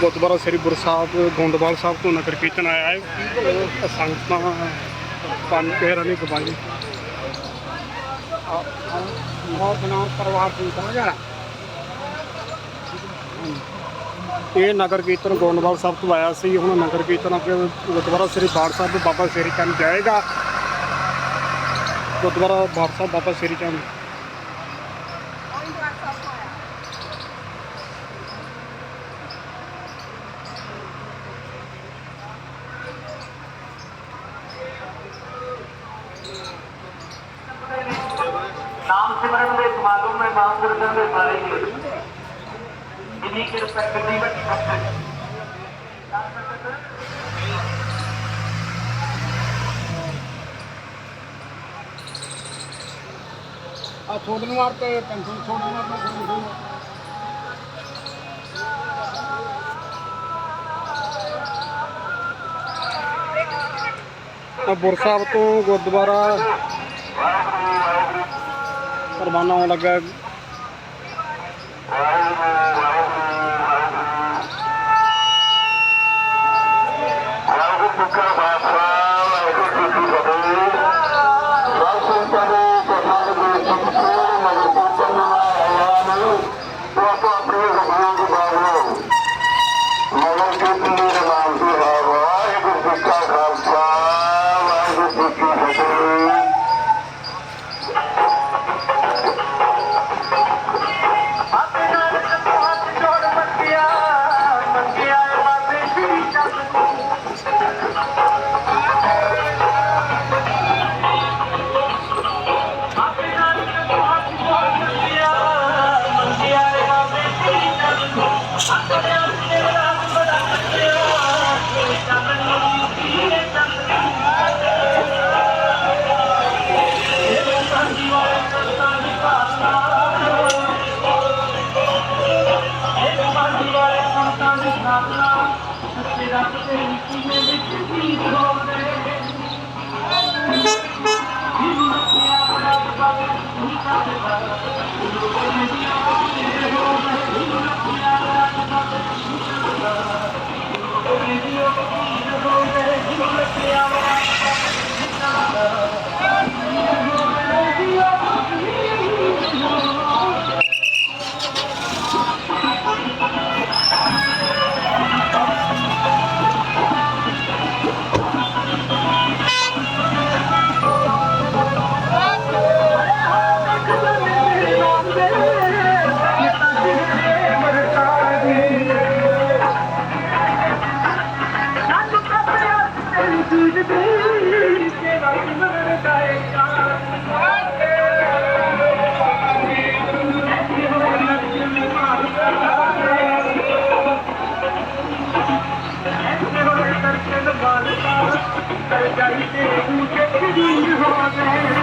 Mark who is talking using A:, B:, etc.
A: ਗੁਰਦੁਆਰਾ ਸ੍ਰੀ ਗੁਰੂ ਸਾਹਿਬ ਗੋਂਦਵਾਲ ਸਾਹਿਬ ਤੋਂ ਨਗਰ ਕੀਰਤਨ ਆਇਆ ਹੈ। ਸੰਗਤਾਂ ਪੰਜ ਪਹਿਰਾਂ ਦੀ ਗਵਾਹੀ।
B: ਬਹੁਤ ਨਾਮ ਪਰਿਵਾਰ ਦੀ ਸਮਝਾ
A: ਇਹ ਨਗਰ ਕੀਰਤਨ ਗੋਂਦਵਾਲ ਸਾਹਿਬ ਤੋਂ ਆਇਆ ਸੀ। ਹੁਣ ਨਗਰ ਕੀਰਤਨ ਆਪਣੇ ਗੁਰਦੁਆਰਾ ਸ੍ਰੀ ਬਾੜ ਸਾਹਿਬ ਬਾਬਾ ਸ੍ਰੀ ਚੰਦ ਜਾਏਗਾ। ਗੁਰਦੁਆਰਾ ਬਾੜ ਸਾਹਿਬ ਬਾਬਾ ਸ੍ਰੀ ਚੰਦ
C: ਕਰਦਾ
B: ਆ ਛੋੜ ਨੂੰ ਆਪ ਤੇ ਪੈਨਸ਼ਨ ਛੋੜ ਨੂੰ ਆਪ
A: ਨੂੰ ਅਬੁਰ ਸਾਹਿਬ ਤੋਂ ਗੁਰਦੁਆਰਾ ਪਰਵਾਨਾ ਆਉਣ ਲੱਗਾ। ਹੈ।
C: Waheguru Thank you. I'm going go to the hospital.